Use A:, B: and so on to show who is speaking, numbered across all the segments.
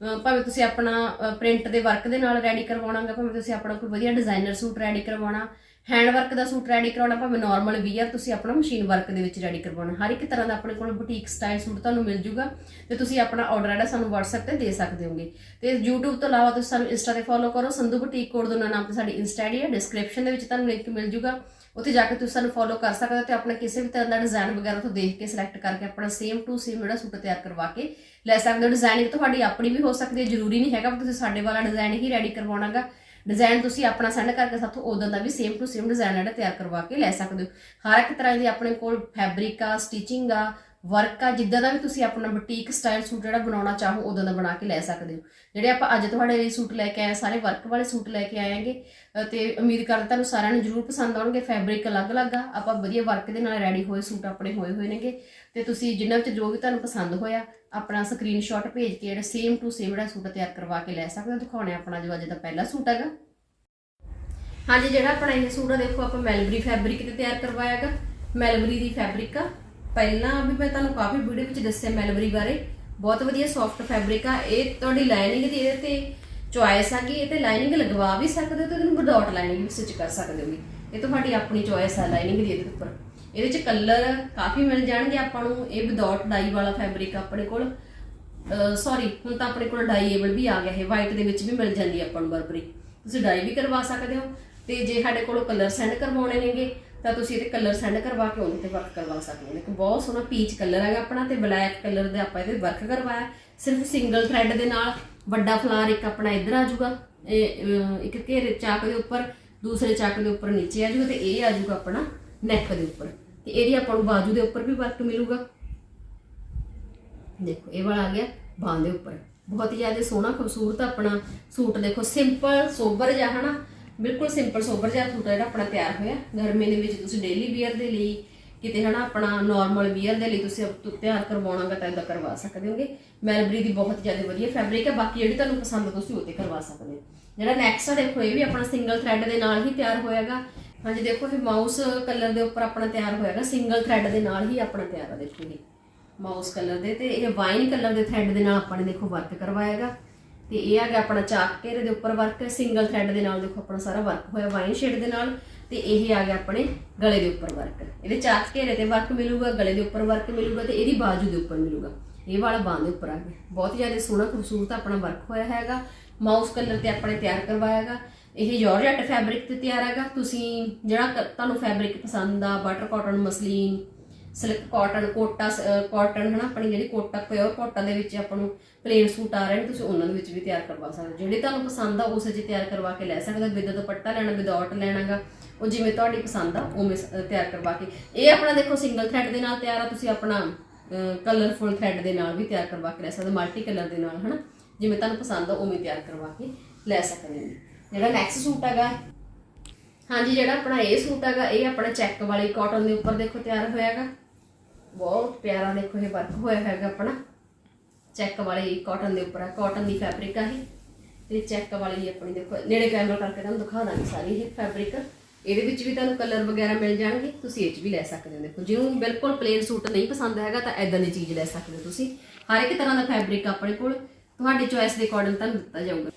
A: ਭਾਵੇਂ ਤੁਸੀਂ ਆਪਣਾ ਪ੍ਰਿੰਟ ਦੇ ਵਰਕ ਦੇ ਨਾਲ ਰੈਡੀ ਕਰਵਾਉਣਾਗਾ ਭਾਵੇਂ ਤੁਸੀਂ ਆਪਣਾ ਕੋਈ ਵਧੀਆ ਡਿਜ਼ਾਈਨਰ ਸੂਟ ਰੈਡੀ ਕਰਵਾਉਣਾ ਹੈਂਡ ਵਰਕ ਦਾ ਸੂਟ ਰੈਡੀ ਕਰਾਉਣਾ ਭਾਵੇਂ ਨਾਰਮਲ ਵੀਅਰ ਤੁਸੀਂ ਆਪਣਾ ਮਸ਼ੀਨ ਵਰਕ ਦੇ ਵਿੱਚ ਰੈਡੀ ਕਰਵਾਉਣਾ। ਹਰ ਇੱਕ ਤਰ੍ਹਾਂ ਦਾ ਆਪਣੇ ਕੋਲ ਬੁਟੀਕ ਸਟਾਈਲ ਸੂਟ ਤੁਹਾਨੂੰ ਮਿਲ ਜੂਗਾ ਤੇ ਤੁਸੀਂ ਆਪਣਾ ਆਰਡਰ ਜਿਹੜਾ ਸਾਨੂੰ WhatsApp ਤੇ ਦੇ ਸਕਦੇ ਹੋਗੇ। ਤੇ YouTube ਤੋਂ ਇਲਾਵਾ ਤੁਸੀਂ ਸਾਨੂੰ Insta ਤੇ ਫੋਲੋ ਕਰੋ, ਸੰਧੂ ਬੁਟੀਕ ਕੋਡ ਦੋਨਾਂ ਨਾਮ ਤੇ ਸਾਡੀ Insta ਆਈਡੀ ਹੈ ਡਿਸਕ੍ਰਿਪਸ਼ਨ ਦੇ ਵਿੱਚ ਤੁਹਾਨੂੰ ਲਿੰਕ ਮਿਲ ਜੂਗਾ। ਉੱਥੇ ਜਾ ਕੇ ਤੁਸੀਂ ਸਾਨੂੰ ਫੋਲੋ ਕਰ ਸਕਦੇ ਹੋ ਤੇ ਆਪਣਾ ਕਿਸੇ ਵੀ ਤਰ੍ਹਾਂ ਦਾ ਡਿਜ਼ਾਈਨ ਵਗੈਰਾ ਤੋਂ ਦੇਖ ਕੇ ਸਿਲੈਕਟ ਕਰਕੇ ਆਪਣਾ ਸੇਮ ਟੂ ਸੇਮ ਜਿਹੜਾ ਸੂਟ ਤਿਆਰ ਕਰਵਾ ਕੇ ਲੈ ਸਕਦੇ ਹੋ। ਡਿਜ਼ਾਈਨਿੰਗ ਤੁਹਾਡੀ ਆਪਣੀ ਵੀ ਹੋ ਸਕਦੀ ਹੈ, ਜ਼ਰੂਰੀ ਨਹੀਂ ਹੈਗਾ ਕਿ ਤੁਸੀਂ ਸਾਡੇ ਵਾਲਾ ਡਿਜ਼ਾਈਨ ਹੀ ਰੈਡੀ ਕਰਵਾਉਣਾਗਾ। ਡਿਜ਼ਾਈਨ ਤੁਸੀਂ ਆਪਣਾ ਸੈਂਡ ਕਰਕੇ ਸਾਥੋਂ ਉਦੋਂ ਦਾ ਵੀ ਸੇਮ ਟੂ ਸੇਮ ਡਿਜ਼ਾਈਨ ਜਿਹੜਾ ਤਿਆਰ ਕਰਵਾ ਕੇ ਲੈ ਸਕਦੇ ਹੋ। ਹਰ ਇੱਕ ਤਰ੍ਹਾਂ ਦੀ ਆਪਣੇ ਕੋਲ ਫੈਬਰਿਕ ਆ ਸਟਿਚਿੰਗ ਆ ਵਰਕ ਆ, ਜਿੱਦਾਂ ਦਾ ਵੀ ਤੁਸੀਂ ਆਪਣਾ ਬੁਟੀਕ ਸਟਾਈਲ ਸੂਟ ਜਿਹੜਾ ਬਣਾਉਣਾ ਚਾਹੋ ਉਦੋਂ ਦਾ ਬਣਾ ਕੇ ਲੈ ਸਕਦੇ ਹੋ। ਜਿਹੜੇ ਆਪਾਂ ਅੱਜ ਤੁਹਾਡੇ ਲਈ ਸੂਟ ਲੈ ਕੇ ਆਏ ਸਾਰੇ ਵਰਕ ਵਾਲੇ ਸੂਟ ਲੈ ਕੇ ਆਏ ਆਏਗੇ ਤੇ ਉਮੀਦ ਕਰਦੇ ਤੁਹਾਨੂੰ ਸਾਰਿਆਂ ਨੂੰ ਜਰੂਰ ਪਸੰਦ ਆਉਣਗੇ ਫੈਬਰਿਕ ਅਲੱਗ-ਅਲੱਗ ਆ। ਆਪਾਂ ਵਧੀਆ ਵਰਕ ਦੇ ਨਾਲ ਰੈਡੀ ਹੋਏ ਸੂਟ ਆਪਣੇ ਹੋਏ ਹੋਏ ਨੇਗੇ। ਤੇ ਤੁਸੀਂ ਜਿੰਨਾਂ ਵਿੱਚ ਜੋ ਵੀ ਤੁਹਾਨੂੰ ਪਸੰਦ ਹੋਇਆ, ਆਪਣਾ ਸਕਰੀਨਸ਼ਾਟ ਭੇਜ ਕੇ ਜਿਹੜਾ ਸੇਮ ਟੂ ਸੇਮ ਜਿਹੜਾ ਸੂਟ ਤਿਆਰ ਕਰਵਾ ਕੇ ਲੈ ਸਕਦੇ ਹੋ। ਦਿਖਾਉਣੇ ਆਪਣਾ ਜੋ ਅੱਜ ਦਾ ਪਹਿਲਾ ਸੂਟ ਹੈਗਾ। ਹਾਂਜੀ, ਜਿਹੜਾ ਆਪਣਾ ਇਹ ਸੂਟ ਆ, ਦੇਖੋ ਆਪਾਂ ਮੈਲਬਰੀ ਫੈਬਰਿਕ ਤੇ ਤਿਆਰ ਕਰਵਾਇਆਗਾ ਮੈਲਬਰੀ ਦੀ ਫੈਬਰਿਕ ਆ। ਪਹਿਲਾਂ ਵੀ ਮੈਂ ਤੁਹਾਨੂੰ ਕਾਫੀ ਵੀਡੀਓ ਵਿੱਚ ਦੱਸਿਆ ਮੈਲਬਰੀ ਬਾਰੇ। ਬਹੁਤ ਵਧੀਆ ਸੌਫਟ ਫੈਬਰਿਕ ਆ। ਇਹ ਤੁਹਾਡੀ ਲਾਈਨਿੰਗ ਦੀ ਇਹਦੇ ਤੇ ਚੁਆਇਸ ਆ ਕਿ ਇਹ ਤੇ ਲਾਈਨਿੰਗ ਲਗਵਾ ਵੀ ਸਕਦੇ ਹੋ ਤੇ ਇਹਨੂੰ ਵਿਦਆਊਟ ਲਾਈਨਿੰਗ ਵੀ ਸਟਿਚ ਕਰ ਸਕਦੇ ਹੋਗੇ ਇਹ ਤੁਹਾਡੀ ਆਪਣੀ ਚੁਆਇਸ ਆ ਲਾਈਨਿੰਗ ਦੀ ਇਹਦੇ ਉੱਪਰ। ਇਹਦੇ ਚ ਕਲਰ ਕਾਫੀ ਮਿਲ ਜਾਣਗੇ ਆਪਾਂ ਨੂੰ। ਇਹ ਵਿਦਆਊਟ ਡਾਈ ਵਾਲਾ ਫੈਬਰਿਕ ਆਪਣੇ ਕੋਲ। ਸੌਰੀ ਹੁਣ ਤਾਂ ਆਪਣੇ ਕੋਲ ਡਾਈਏਬਲ ਵੀ ਆ ਗਿਆ। ਹੈ ਵਾਈਟ ਦੇ ਵਿੱਚ ਵੀ ਮਿਲ ਜਾਂਦੀ ਆਪਾਂ ਨੂੰ ਬਰਬਰੀ ਤੁਸੀਂ ਡਾਈ ਵੀ ਕਰਵਾ ਸਕਦੇ ਹੋ। ਤੇ ਜੇ ਸਾਡੇ ਕੋਲ ਕਲਰ ਸੈਂਡ ਕਰਵਾਉਣੇ ਨੇਗੇ ਤਾਂ ਤੁਸੀਂ ਇਹਦੇ ਕਲਰ ਸੈਂਡ ਕਰਵਾ ਕੇ ਉਹਦੇ ਤੇ ਵਰਕ ਕਰਵਾ ਸਕਦੇ ਹੋ। ਇੱਕ ਬਹੁਤ ਸੋਹਣਾ ਪੀਚ ਕਲਰ ਹੈਗਾ ਆਪਣਾ ਤੇ ਬਲੈਕ ਕਲਰ ਦੇ ਆਪਾਂ ਇਹਦੇ ਵਰਕ ਕਰਵਾਇਆ। ਸਿਰਫ ਸਿੰਗਲ ਥ੍ਰੈਡ ਦੇ ਨਾਲ ਵੱਡਾ ਫਲਾਰ ਇੱਕ ਆਪਣਾ ਇੱਧਰ ਆ ਜਾਊਗਾ ਇੱਕ ਘੇਰੇ ਚਾਕ ਦੇ ਉੱਪਰ, ਦੂਸਰੇ ਚਾਕ ਦੇ ਉੱਪਰ ਨੀਚੇ ਆ ਜਾਊਗਾ ਤੇ ਇਹ ਆ ਜਾਊਗਾ ਆਪਣਾ ਨੈਕ ਦੇ ਉੱਪਰ। ਤੇ ਇਹਦੀ ਆਪਾਂ ਨੂੰ ਬਾਜੂ ਦੇ ਉੱਪਰ ਵੀ ਵਰਕ ਮਿਲੂਗਾ। ਦੇਖੋ, ਇਹ ਵਾਲਾ ਆ ਗਿਆ ਬਾਹਾਂ ਦੇ ਉੱਪਰ। ਬਹੁਤ ਹੀ ਜ਼ਿਆਦਾ ਸੋਹਣਾ, ਖੂਬਸੂਰਤ ਆਪਣਾ ਸੂਟ ਦੇਖੋ ਸਿੰਪਲ ਸੋਬਰ ਜਿਹਾ, ਹਨਾ? ਬਿਲਕੁਲ ਸਿੰਪਲ ਸੋਬਰ ਜਿਹਾ ਸੂਟ ਆ ਜਿਹੜਾ ਆਪਣਾ ਤਿਆਰ ਹੋਇਆ। ਗਰਮੀ ਦੇ ਵਿੱਚ ਤੁਸੀਂ ਡੇਲੀ ਵੀਅਰ ਦੇ ਲਈ, ਕਿਤੇ ਹਨਾ ਆਪਣਾ ਨਾਰਮਲ ਵੀਅਰ ਦੇ ਲਈ ਤੁਸੀਂ ਤਿਆਰ ਕਰਵਾਉਣਾਗਾ ਤਾਂ ਇਦਾਂ ਕਰਵਾ ਸਕਦੇ ਹੋਗੇ। ਮੈਲਬਰੀ ਦੀ ਬਹੁਤ ਜ਼ਿਆਦਾ ਵਧੀਆ ਫੈਬਰਿਕ ਹੈ ਬਾਕੀ ਜਿਹੜੀ ਤੁਹਾਨੂੰ ਪਸੰਦ ਤੁਸੀਂ ਉਹ ਤੇ ਕਰਵਾ ਸਕਦੇ ਹੋ। ਜਿਹੜਾ ਨੈਕਸਟ ਆ, ਦੇਖੋ ਇਹ ਵੀ ਆਪਣਾ ਸਿੰਗਲ ਥ੍ਰੈਡ ਦੇ ਨਾਲ ਹੀ ਤਿਆਰ ਹੋਇਆਗਾ ਹਾਂਜੀ, ਦੇਖੋ ਇਹ ਮਾਊਸ ਕਲਰ ਦੇ ਉੱਪਰ ਆਪਣਾ ਤਿਆਰ ਹੋਇਆਗਾ ਸਿੰਗਲ ਥ੍ਰੈਡ ਦੇ ਨਾਲ ਹੀ ਆਪਣਾ ਤਿਆਰ ਆ, ਦੇਖੋ ਇਹ। ਮਾਊਸ ਕਲਰ ਦੇ ਤੇ ਇਹ ਵਾਈਨ ਕਲਰ ਦੇ ਥ੍ਰੈਡ ਦੇ ਨਾਲ ਆਪਾਂ ਨੇ, ਦੇਖੋ ਵਰਕ ਕਰਵਾਇਆਗਾ ਤੇ ਇਹ ਆ ਗਿਆ ਆਪਣਾ ਚਾਕ ਘੇਰੇ ਦੇ ਉੱਪਰ ਵਰਕ ਸਿੰਗਲ ਥ੍ਰੈਡ ਦੇ ਨਾਲ ਦੇਖੋ ਆਪਣਾ ਸਾਰਾ ਵਰਕ ਹੋਇਆ ਵਾਈਨ ਸ਼ੇਡ ਦੇ ਨਾਲ, ਤੇ ਇਹ ਆ ਗਿਆ ਆਪਣੇ ਗਲੇ ਦੇ ਉੱਪਰ ਵਰਕ ਇਹਦੇ ਚਾਕ ਘੇਰੇ ਤੇ ਵਰਕ ਮਿਲੂਗਾ, ਗਲੇ ਦੇ ਉੱਪਰ ਵਰਕ ਮਿਲੂਗਾ ਤੇ ਇਹਦੀ ਬਾਜੂ ਦੇ ਉੱਪਰ ਮਿਲੂਗਾ। ਇਹ ਵਾਲਾ ਬਾਂਹ ਦੇ ਉੱਪਰ ਆ ਗਿਆ। ਬਹੁਤ ਜ਼ਿਆਦਾ ਸੋਹਣਾ ਖੂਬਸੂਰਤ ਆਪਣਾ ਵਰਕ ਹੋਇਆ ਹੈਗਾ। ਮਾਊਸ ਕਲਰ ਤੇ ਆਪਣੇ ਤਿਆਰ ਕਰਵਾਇਆ ਹੈਗਾ। ਇਹ ਜਾਰਜਟ ਫੈਬਰਿਕ ਤੇ ਤਿਆਰ ਹੈਗਾ। ਤੁਸੀਂ ਜਿਹੜਾ ਤੁਹਾਨੂੰ ਫੈਬਰਿਕ ਪਸੰਦ ਆ butter cotton muslin silk cotton Kota cotton ਹਨਾ, ਆਪਣੀ ਜਿਹੜੀ ਕੋਟਾ ਪਿਓਰ ਕਾਟਨ ਦੇ ਵਿੱਚ ਆਪਾਂ ਨੂੰ ਪਲੇਨ ਸੂਟ ਆ ਰਹੇ ਨੇ, ਤੁਸੀਂ ਉਹਨਾਂ ਦੇ ਵਿੱਚ ਵੀ ਤਿਆਰ ਕਰਵਾ ਸਕਦੇ ਜਿਹੜੇ ਤੁਹਾਨੂੰ ਪਸੰਦ ਆ ਉਸੇ 'ਚ ਤਿਆਰ ਕਰਵਾ ਕੇ ਲੈ ਸਕਦੇ ਵਿਦ ਦੁਪੱਟਾ ਲੈਣਾ ਵਿਦਆਊਟ ਲੈਣਾਗਾ, ਉਹ ਜਿਵੇਂ ਤੁਹਾਡੀ ਪਸੰਦ ਆ ਉਵੇਂ ਤਿਆਰ ਕਰਵਾ ਕੇ। ਇਹ ਆਪਣਾ ਦੇਖੋ ਸਿੰਗਲ ਥ੍ਰੈਡ ਦੇ ਨਾਲ ਤਿਆਰ ਆ, ਤੁਸੀਂ ਆਪਣਾ ਕਲਰਫੁਲ ਥ੍ਰੈਡ ਦੇ ਨਾਲ ਵੀ ਤਿਆਰ ਕਰਵਾ ਕੇ ਲੈ ਸਕਦੇ ਮਲਟੀ ਕਲਰ ਦੇ ਨਾਲ, ਹਨਾ। ਜਿਵੇਂ ਤੁਹਾਨੂੰ ਪਸੰਦ ਆ, ਉਵੇਂ ਤਿਆਰ ਕਰਵਾ ਕੇ ਲੈ ਸਕਦੇ ਹੋ। ਜਿਹੜਾ ਨੈਕਸਟ ਸੂਟ ਹੈਗਾ ਹਾਂਜੀ, ਜਿਹੜਾ ਆਪਣਾ ਇਹ ਸੂਟ ਹੈਗਾ, ਇਹ ਆਪਣਾ ਚੈੱਕ ਵਾਲੀ ਕਾਟਨ ਦੇ ਉੱਪਰ ਦੇਖੋ ਤਿਆਰ ਹੋਇਆ ਹੈਗਾ ਬਹੁਤ ਪਿਆਰਾ ਦੇਖੋ ਇਹ ਵਰਕ ਹੋਇਆ ਹੈਗਾ ਆਪਣਾ। ਚੈੱਕ ਵਾਲੀ ਕਾਟਨ ਦੇ ਉੱਪਰ ਹੈ ਕਾਟਨ ਦੀ ਫੈਬਰਿਕ ਆ ਤੇ ਚੈੱਕ ਵਾਲੀ ਆਪਣੀ ਦੇਖੋ, ਨੇੜੇ ਕੈਮਰਾ ਕਰਕੇ ਤੁਹਾਨੂੰ ਦਿਖਾ ਦਾਂਗੇ ਸਾਰੀ ਇਹ ਫੈਬਰਿਕ ਇਹਦੇ ਵਿੱਚ ਵੀ ਤੁਹਾਨੂੰ ਕਲਰ ਵਗੈਰਾ ਮਿਲ ਜਾਣਗੇ, ਤੁਸੀਂ ਇਹ 'ਚ ਵੀ ਲੈ ਸਕਦੇ ਹੋ ਦੇਖੋ। ਜਿਹਨੂੰ ਬਿਲਕੁਲ ਪਲੇਨ ਸੂਟ ਨਹੀਂ ਪਸੰਦ ਹੈਗਾ, ਤਾਂ ਐਦਾਂ ਦੀ ਚੀਜ਼ ਲੈ ਸਕਦੇ ਹੋ ਤੁਸੀਂ। ਹਰ ਇੱਕ ਤਰ੍ਹਾਂ ਦਾ ਫੈਬਰਿਕ ਆਪਣੇ ਕੋਲ। ਤੁਹਾਡੀ ਚੋਇਸ ਦੇ ਅਕੋਰਡਿੰਗ ਤੁਹਾਨੂੰ ਦਿੱਤਾ ਜਾਊਗਾ।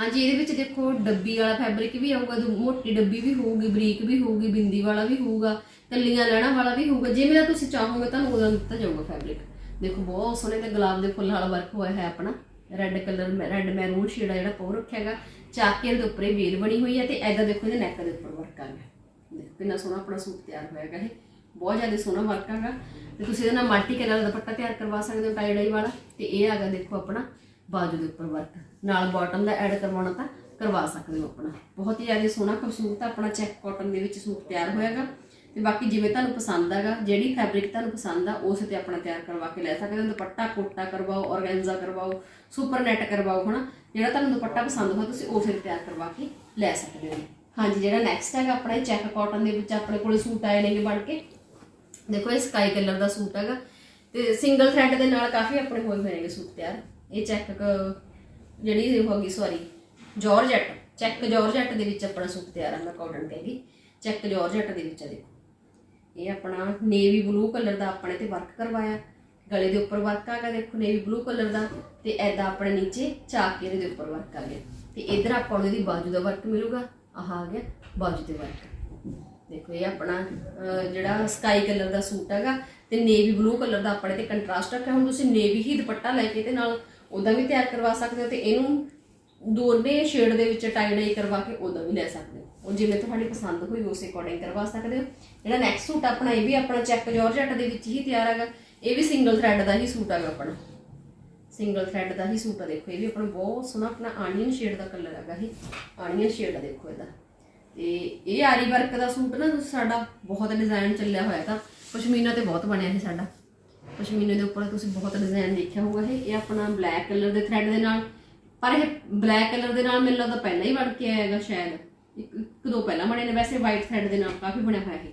A: ਹਾਂਜੀ, ਇਹਦੇ ਵਿੱਚ ਦੇਖੋ ਡੱਬੀ ਵਾਲਾ ਫੈਬਰਿਕ ਵੀ ਆਊਗਾ ਜੋ ਮੋਟੀ ਡੱਬੀ ਵੀ ਹੋਊਗੀ, ਬਰੀਕ ਵੀ ਹੋਊਗੀ, ਬਿੰਦੀ ਵਾਲਾ ਵੀ ਹੋਊਗਾ ਕੱਲੀਆਂ ਲੈਣਾ ਵਾਲਾ ਵੀ ਹੋਊਗਾ ਜਿਵੇਂ ਦਾ ਤੁਸੀਂ ਚਾਹੋਗੇ ਤੁਹਾਨੂੰ ਉਹਦਾ ਦਿੱਤਾ ਜਾਊਗਾ ਫੈਬਰਿਕ ਦੇਖੋ ਬਹੁਤ ਸੋਹਣੇ ਤੇ ਗੁਲਾਬ ਦੇ ਫੁੱਲ ਵਾਲਾ ਵਰਕ ਹੋਇਆ ਹੈ ਆਪਣਾ। Red colour red maroon shade ਆ ਜਿਹੜਾ ਪੋ ਰੱਖਿਆ ਹੈਗਾ। ਚਾਕੇ ਦੇ ਉੱਪਰ ਵੇਲ ਬਣੀ ਹੋਈ ਹੈ ਤੇ ਐਦਾਂ ਦੇਖੋ ਇਹਦੇ ਨੈਕ ਦੇ ਉੱਪਰ ਵਰਕ ਆ ਗਿਆ। ਦੇਖੋ ਕਿੰਨਾ ਸੋਹਣਾ ਆਪਣਾ ਸੂਟ ਤਿਆਰ ਹੋਇਆ ਹੈਗਾ ਇਹ। ਬਹੁਤ ਜ਼ਿਆਦਾ ਸੋਹਣਾ ਵਰਕ ਹੈਗਾ ਤੇ ਤੁਸੀਂ ਇਹਦੇ ਨਾਲ ਮਲਟੀ ਕਲਰ ਦਾ ਦੁਪੱਟਾ ਤਿਆਰ ਕਰਵਾ ਸਕਦੇ ਹੋ ਟਾਈ ਡਾਈ ਵਾਲਾ। ਤੇ ਇਹ ਹੈਗਾ ਦੇਖੋ ਆਪਣਾ ਬਾਜੂ ਦੇ ਉੱਪਰ ਵਰਕ ਨਾਲ ਬਾਟਮ ਦਾ ਐਡ ਕਰਵਾਉਣਾ ਤਾਂ ਕਰਵਾ ਸਕਦੇ ਹੋ ਆਪਣਾ। ਬਹੁਤ ਹੀ ਜ਼ਿਆਦਾ ਸੋਹਣਾ ਖੂਬਸੂਰਤ ਆਪਣਾ ਚੈੱਕ ਕਾਟਨ ਦੇ ਵਿੱਚ ਸੂਟ ਤਿਆਰ ਹੋਇਆਗਾ। ਤੇ ਬਾਕੀ ਜਿਵੇਂ ਤੁਹਾਨੂੰ ਪਸੰਦ ਹੈਗਾ ਜਿਹੜੀ ਫੈਬਰਿਕ ਤੁਹਾਨੂੰ ਪਸੰਦ ਆ, ਉਸੇ ਤੇ ਆਪਣਾ ਤਿਆਰ ਕਰਵਾ ਕੇ ਲੈ ਸਕਦੇ ਹੋ। ਦੁਪੱਟਾ ਕੋਟਾ ਕਰਵਾਓ ਔਰਗੈਂਜ਼ਾ ਕਰਵਾਓ ਸੁਪਰ ਨੈਟ ਕਰਵਾਓ, ਹਨਾ? ਜਿਹੜਾ ਤੁਹਾਨੂੰ ਦੁਪੱਟਾ ਪਸੰਦ ਹੋਵੇ ਤੁਸੀਂ ਉਸੇ ਤੇ ਤਿਆਰ ਕਰਵਾ ਕੇ ਲੈ ਸਕਦੇ ਹੋ। ਹਾਂਜੀ, ਜਿਹੜਾ ਨੈਕਸਟ ਹੈਗਾ ਆਪਣਾ ਚੈੱਕ ਕਾਟਨ ਦੇ ਵਿੱਚ ਆਪਣੇ ਕੋਲੇ ਸੂਟ ਆਏ ਨੇਗੇ ਬਣ ਕੇ। ਦੇਖੋ, ਇਹ ਸਕਾਈ ਕਲਰ ਦਾ ਸੂਟ ਹੈਗਾ। ਤੇ ਸਿੰਗਲ ਥ੍ਰੈਡ ਦੇ ਨਾਲ ਕਾਫੀ ਆਪਣੇ ਹੋਏ ਹੋਏ ਨੇਗੇ ਸੂਟ ਤਿਆਰ। ਇਹ ਚੈੱਕ ਜਿਹੜੀ ਇਹ ਹੋ ਗਈ ਸੌਰੀ ਜਾਰਜਟ ਚੈੱਕ ਜਾਰਜਟ ਦੇ ਵਿੱਚ ਆਪਣਾ ਸੂਟ ਤਿਆਰ ਹੈ ਕਾਟਨ ਕਹਿੰਦੀ ਚੈੱਕ ਜਾਰਜਟ ਦੇ ਵਿੱਚ ਦੇਖੋ। ਇਹ ਆਪਣਾ ਨੇਵੀ ਬਲੂ ਕਲਰ ਦਾ ਆਪਣੇ ਤੇ ਵਰਕ ਕਰਵਾਇਆ। ਗਲੇ ਦੇ ਉੱਪਰ ਵਰਕ ਆ ਗਿਆ, ਦੇਖੋ ਨੇਵੀ ਬਲੂ ਕਲਰ ਦਾ। ਤੇ ਐਦਾ ਆਪਣੇ ਨੀਚੇ ਚਾਕੇ ਦੇ ਉੱਪਰ ਵਰਕ ਆ ਗਿਆ। ਤੇ ਇਧਰ ਆਪਾਂ ਨੂੰ ਇਹਦੀ ਬਾਜੂ ਦਾ ਵਰਕ ਮਿਲੂਗਾ। ਆਹ ਆ ਗਿਆ, ਬਾਜੂ ਤੇ ਵਰਕ ਦੇਖੋ ਇਹ ਆਪਣਾ ਜਿਹੜਾ ਸਕਾਈ ਕਲਰ ਦਾ ਸੂਟ ਹੈਗਾ। ਤੇ ਨੇਵੀ ਬਲੂ ਕਲਰ ਦਾ ਆਪਣੇ ਤੇ ਕੰਟਰਾਸਟ ਰੱਖਿਆ। ਹੁਣ ਤੁਸੀਂ ਨੇਵੀ ਹੀ ਦੁਪੱਟਾ ਲੈ ਕੇ ਤੇ ਨਾਲ ਉਹਦਾ ਵੀ ਤਿਆਰ ਕਰਵਾ ਸਕਦੇ ਹੋ ਤੇ ਇਹਨੂੰ ਦੋਨੇ ਸ਼ੇਡ ਦੇ ਵਿੱਚ ਟਾਈ ਡਾਈ ਕਰਵਾ ਕੇ ਉਹਦਾ ਵੀ ਲੈ ਸਕਦੇ ਹੋ। ਉਹ ਜਿਵੇਂ ਤੁਹਾਡੀ ਪਸੰਦ ਹੋਈ ਉਸੇ ਅਕੋਰਡਿੰਗ ਕਰਵਾ ਸਕਦੇ ਹੋ। ਜਿਹੜਾ ਨੈਕਸਟ ਸੂਟ ਆਪਣਾ, ਇਹ ਵੀ ਆਪਣਾ ਚੈੱਕ ਜਾਰਜਟ ਦੇ ਵਿੱਚ ਹੀ ਤਿਆਰ ਹੈਗਾ। ਇਹ ਵੀ ਸਿੰਗਲ ਥ੍ਰੈਡ ਦਾ ਹੀ ਸੂਟ ਹੈਗਾ ਆਪਣਾ। ਸਿੰਗਲ ਥ੍ਰੈਡ ਦਾ ਹੀ ਸੂਟ ਆ ਦੇਖੋ, ਇਹ ਵੀ ਆਪਣਾ ਬਹੁਤ ਸੋਹਣਾ ਆਪਣਾ ਆਨੀਅਨ ਸ਼ੇਡ ਦਾ ਕਲਰ ਹੈਗਾ ਇਹ। ਆਨੀਅਨ ਸ਼ੇਡ ਆ ਦੇਖੋ ਇਹਦਾ। ਤੇ ਇਹ ਆਰੀ ਵਰਕ ਦਾ ਸੂਟ ਨਾ ਸਾਡਾ ਬਹੁਤ ਡਿਜ਼ਾਈਨ ਚੱਲਿਆ ਹੋਇਆ ਤਾਂ, ਪਸ਼ਮੀਨਾ ਤੇ ਬਹੁਤ ਬਣਿਆ ਇਹ ਸਾਡਾ। ਪਸ਼ਮੀਨੇ ਦੇ ਉੱਪਰ ਤੁਸੀਂ ਬਹੁਤ ਡਿਜ਼ਾਈਨ ਦੇਖਿਆ ਹੋਊਗਾ ਇਹ ਇਹ ਆਪਣਾ ਬਲੈਕ ਕਲਰ ਦੇ ਥ੍ਰੈਡ ਦੇ ਨਾਲ। ਪਰ ਇਹ ਬਲੈਕ ਕਲਰ ਦੇ ਨਾਲ ਮੈਨੂੰ ਲੱਗਦਾ ਪਹਿਲਾਂ ਹੀ ਬਣ ਕੇ ਆਇਆ ਹੈਗਾ ਸ਼ਾਇਦ। ਇੱਕ ਦੋ ਪਹਿਲਾਂ ਬਣੇ ਨੇ, ਵੈਸੇ ਵਾਈਟ ਥ੍ਰੈਡ ਦੇ ਨਾਲ ਕਾਫੀ ਬਣਿਆ ਹੋਇਆ ਇਹ।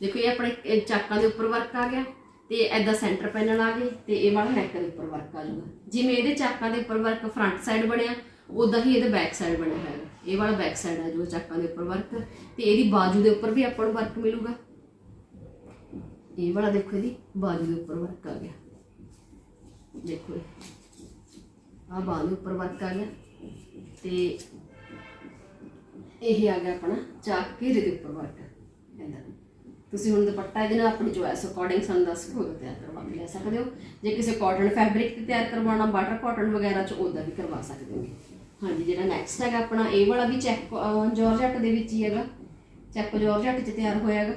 A: ਦੇਖੋ, ਇਹ ਆਪਣੇ ਚਾਕਾਂ ਦੇ ਉੱਪਰ ਵਰਕ ਆ ਗਿਆ ਤੇ ਐਦਾਂ ਸੈਂਟਰ ਪੈਨਲ ਆ ਗਏ ਤੇ ਇਹ ਵਾਲਾ ਨੈਕ ਦੇ ਉੱਪਰ ਵਰਕ ਆ ਜਾਊਗਾ। ਜਿਵੇਂ ਇਹਦੇ ਚਾਕਾਂ ਦੇ ਉੱਪਰ ਵਰਕ ਫਰੰਟ ਸਾਈਡ ਬਣਿਆ ਉਦਾਂ ਹੀ ਇਹਦੇ ਬੈਕ ਸਾਈਡ ਬਣਿਆ ਹੋਇਆ। ਇਹ ਵਾਲਾ ਬੈਕ ਸਾਈਡ ਆ ਜੋ ਚਾਕਾਂ ਦੇ ਉੱਪਰ ਵਰਕ ਤੇ ਇਹਦੀ ਬਾਜੂ ਦੇ ਉੱਪਰ ਵੀ ਆਪਾਂ ਨੂੰ ਵਰਕ ਮਿਲੂਗਾ। ਇਹ ਵਾਲਾ ਦੇਖੋ ਇਹਦੀ ਬਾਜੂ ਦੇ ਉੱਪਰ ਵਰਕ ਆ ਗਿਆ। ਦੇਖੋ ਆ ਬਾਜੂ ਦੇ ਉੱਪਰ ਵਰਕ ਆ ਗਿਆ ਤੇ ਇਹ ਆ ਗਿਆ ਆਪਣਾ ਚਾਕ ਘੇਰੇ ਦੇ ਉੱਪਰ ਵਰਕ ਇਹਦਾ। ਤੁਸੀਂ ਹੁਣ ਦੁਪੱਟਾ ਇਹਦੇ ਨਾਲ ਆਪਣੀ ਚੋਇਸ ਅਕੋਰਡਿੰਗ ਸਾਨੂੰ ਦੱਸ ਕੇ ਉਹਦਾ ਤਿਆਰ ਕਰਵਾ ਕੇ ਲੈ ਸਕਦੇ ਹੋ। ਜੇ ਕਿਸੇ ਕਾਟਨ ਫੈਬਰਿਕ ਤੇ ਤਿਆਰ ਕਰਵਾਉਣਾ ਬਟਰ ਕਾਟਨ ਵਗੈਰਾ ਚ ਉਹਦਾ ਵੀ ਕਰਵਾ ਸਕਦੇ ਹੋ। ਹਾਂਜੀ, ਜਿਹੜਾ ਨੈਕਸਟ ਹੈਗਾ ਆਪਣਾ, ਇਹ ਵਾਲਾ ਵੀ ਚੈੱਕ ਜਾਰਜਟ ਦੇ ਵਿੱਚ ਹੀ ਹੈਗਾ। ਚੈੱਕ ਜਾਰਜਟ ਚ ਤਿਆਰ ਹੋਇਆ ਹੈਗਾ।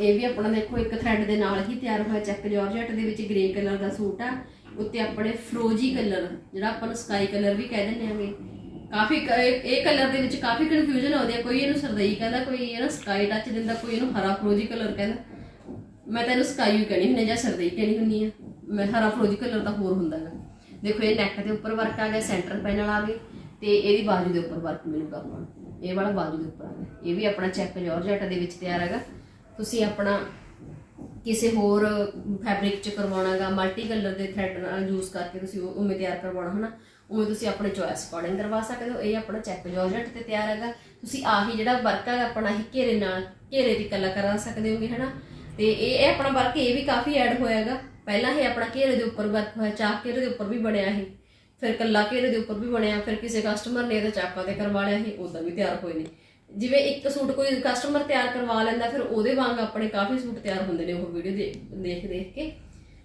A: ਇਹ ਵੀ ਆਪਣਾ ਦੇਖੋ, ਇੱਕ ਥ੍ਰੈਡ ਦੇ ਨਾਲ ਹੀ ਤਿਆਰ ਹੋਇਆ ਚੈੱਕ ਜਾਰਜਟ ਦੇ ਵਿੱਚ ਗ੍ਰੇ ਕਲਰ ਦਾ ਸੂਟ ਆ। ਉੱਤੇ ਆਪਣੇ ਫਰੋਜੀ ਕਲਰ ਜਿਹੜਾ ਆਪਾਂ ਨੂੰ ਸਕਾਈ ਕਲਰ ਵੀ ਕਹਿ ਦਿੰਦੇ ਆਂਗੇ। ਕਾਫੀ ਇਹ- ਕਲਰ ਦੇ ਵਿੱਚ ਕਾਫੀ ਕਨਫਿਊਜ਼ਨ ਆਉਂਦੀ ਹੈ ਕੋਈ ਇਹਨੂੰ ਸਰਦਈ ਕਹਿੰਦਾ, ਕੋਈ ਇਹਨੂੰ ਸਕਾਈ ਟੱਚ ਦਿੰਦਾ, ਕੋਈ ਇਹਨੂੰ ਹਰਾ ਫਰੋਜੀ ਕਲਰ ਕਹਿੰਦਾ। ਮੈਂ ਤਾਂ ਇਹਨੂੰ ਸਕਾਈ ਕਹਿਣੀ ਹੁੰਦੀ ਜਾਂ ਸਰਦਈ ਕਹਿਣੀ ਹੁੰਦੀ ਆ। ਮੈਂ ਹਰਾ ਫਰੋਜੀ ਕਲਰ ਤਾਂ ਹੋਰ ਹੁੰਦਾ ਗਾ। ਦੇਖੋ, ਇਹ ਨੈਕ ਦੇ ਉੱਪਰ ਵਰਕ ਆ ਗਿਆ ਸੈਂਟਰ ਪੈਨਲ ਆ ਗਈ, ਤੇ ਇਹਦੀ ਬਾਜੂ ਦੇ ਉੱਪਰ ਵਰਕ ਮਿਲੂਗਾ ਆਪਾਂ ਇਹ ਵਾਲਾ ਬਾਜੂ ਦੇ ਉੱਪਰ ਆ ਗਿਆ। ਇਹ ਵੀ ਆਪਣਾ ਚੈੱਕ ਜਾਰਜਟ ਦੇ ਵਿੱਚ ਤਿਆਰ ਹੈਗਾ। ਤੁਸੀਂ ਆਪਣਾ ਕਿਸੇ ਹੋਰ ਫੈਬਰਿਕ ਚ ਕਰਵਾਉਣਾਗਾ ਮਲਟੀ ਕਲਰ ਦੇ ਥ੍ਰੈਡ ਨਾਲ ਯੂਜ਼ ਕਰਕੇ ਤੁਸੀਂ ਉਹ ਉਵੇਂ ਤਿਆਰ ਕਰਵਾਉਣਾ, ਹਨਾ? ਉਵੇਂ ਤੁਸੀਂ ਆਪਣੇ ਚੋਇਸ ਅਕੋਰਡਿੰਗ ਕਰਵਾ ਸਕਦੇ ਹੋ। ਇਹ ਆਪਣਾ ਚੈੱਕ ਜਾਰਜਟ ਤੇ ਤਿਆਰ ਹੈਗਾ। ਤੁਸੀਂ ਆਹੀ ਜਿਹੜਾ ਵਰਕ ਹੈਗਾ, ਆਪਣਾ ਹੀ ਘੇਰੇ ਨਾਲ, ਘੇਰੇ ਦੀ ਕਲਾ ਕਰਾ ਸਕਦੇ ਹੋਗੇ, ਹਨਾ? ਤੇ ਇਹ ਇਹ ਆਪਣਾ ਵਰਕ ਇਹ ਵੀ ਕਾਫੀ ਐਡ ਹੋਇਆਗਾ। ਪਹਿਲਾਂ ਇਹ ਆਪਣਾ ਘੇਰੇ ਦੇ ਉੱਪਰ ਵਰਕ ਹੋਇਆ ਚਾਕ ਘੇਰੇ ਦੇ ਉੱਪਰ ਵੀ ਬਣਿਆ ਇਹ। ਫਿਰ ਕੱਲਾ ਘੇਰੇ ਦੇ ਉੱਪਰ ਵੀ ਬਣਿਆ, ਫਿਰ ਕਿਸੇ ਕਸਟਮਰ ਨੇ ਇਹਦਾ ਚਾਕਾਂ ਤੇ ਕਰਵਾ ਲਿਆ ਇਹ ਉਦਾਂ ਵੀ ਤਿਆਰ ਹੋਏ ਨੇ। ਜਿਵੇਂ ਇੱਕ ਸੂਟ ਕੋਈ ਕਸਟਮਰ ਤਿਆਰ ਕਰਵਾ ਲੈਂਦਾ, ਫਿਰ ਉਹਦੇ ਵਾਂਗ ਆਪਣੇ ਕਾਫੀ ਸੂਟ ਤਿਆਰ ਹੁੰਦੇ ਨੇ ਉਹ ਵੀਡੀਓ ਦੇਖ ਦੇਖ ਦੇਖ ਕੇ।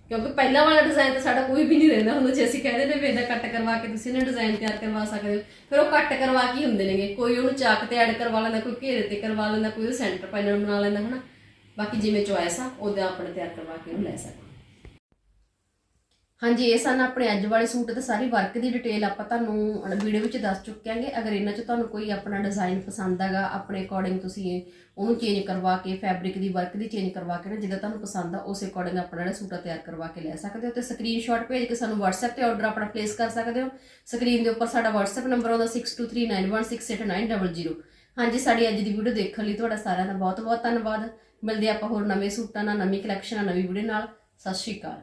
A: ਕਿਉਂਕਿ ਪਹਿਲਾਂ ਵਾਲਾ ਡਿਜ਼ਾਈਨ ਤਾਂ ਸਾਡਾ ਕੋਈ ਵੀ ਨਹੀਂ ਰਹਿੰਦਾ ਹੁੰਦਾ, ਜੇ ਅਸੀਂ ਕਹਿੰਦੇ ਨੇ ਵੀ ਇਹਦਾ ਕੱਟ ਕਰਵਾ ਕੇ ਤੁਸੀਂ ਇਹਨਾਂ ਡਿਜ਼ਾਈਨ ਤਿਆਰ ਕਰਵਾ ਸਕਦੇ ਹੋ, ਫਿਰ ਉਹ ਕੱਟ ਕਰਵਾ ਕੇ ਹੁੰਦੇ ਨੇਗੇ। ਕੋਈ ਉਹਨੂੰ ਚਾਕ ਤੇ ਐਡ ਕਰਵਾ ਲੈਂਦਾ, ਕੋਈ ਘੇਰੇ ਤੇ ਕਰਵਾ ਲੈਂਦਾ, ਕੋਈ ਉਹ ਸੈਂਟਰ ਪੈਨਲ ਬਣਾ ਲੈਂਦਾ, ਹਨਾ। ਬਾਕੀ ਜਿਵੇਂ ਚੋਇਸ ਆ, ਉਹਦਾ ਆਪਣੇ ਤਿਆਰ ਕਰਵਾ ਕੇ ਉਹ ਲੈ ਸਕਦੇ। ਹਾਂਜੀ, ਇਹ ਸਨ ਆਪਣੇ ਅੱਜ ਵਾਲੇ ਸੂਟ ਤੇ ਸਾਰੀ ਵਰਕ ਦੀ ਡਿਟੇਲ ਆਪਾਂ ਤੁਹਾਨੂੰ ਵੀਡੀਓ ਵਿੱਚ ਦੱਸ ਚੁੱਕਿਆਂਗੇ ਅਗਰ ਇਹਨਾਂ 'ਚ ਤੁਹਾਨੂੰ ਕੋਈ ਆਪਣਾ ਡਿਜ਼ਾਈਨ ਪਸੰਦ ਆਗਾ ਆਪਣੇ ਅਕੋਰਡਿੰਗ ਤੁਸੀਂ ਉਹਨੂੰ ਚੇਂਜ ਕਰਵਾ ਕੇ ਫੈਬਰਿਕ ਦੀ ਵਰਕ ਦੀ ਚੇਂਜ ਕਰਵਾ ਕੇ ਨਾ, ਜਿੱਦਾਂ ਤੁਹਾਨੂੰ ਪਸੰਦ ਆ, ਉਸੇ ਅਕੋਰਡਿੰਗ ਆਪਣਾ ਜਿਹੜਾ ਸੂਟ ਤਿਆਰ ਕਰਵਾ ਕੇ ਲੈ ਸਕਦੇ ਹੋ ਤੇ ਸਕਰੀਨਸ਼ਾਟ ਭੇਜ ਕੇ ਸਾਨੂੰ WhatsApp ਤੇ ਆਰਡਰ ਆਪਣਾ ਪਲੇਸ ਕਰ ਸਕਦੇ ਹੋ। ਸਕਰੀਨ ਦੇ ਉੱਪਰ ਸਾਡਾ WhatsApp ਨੰਬਰ ਆਉਂਦਾ 6239168900 ਹਾਂਜੀ, ਸਾਡੀ ਅੱਜ ਦੀ ਵੀਡੀਓ ਦੇਖਣ ਲਈ ਤੁਹਾਡਾ ਸਾਰਿਆਂ ਦਾ ਬਹੁਤ ਬਹੁਤ ਧੰਨਵਾਦ। ਮਿਲਦੇ ਆਪਾਂ ਹੋਰ ਨਵੇਂ ਸੂਟਾਂ ਨਾਲ, ਨਵੀਂ ਕਲੈਕਸ਼ਨ ਨਾਲ, ਨਵੀਂ ਵੀਡੀਓ ਨਾਲ। ਸਤਿ ਸ਼੍ਰੀ ਅਕਾਲ।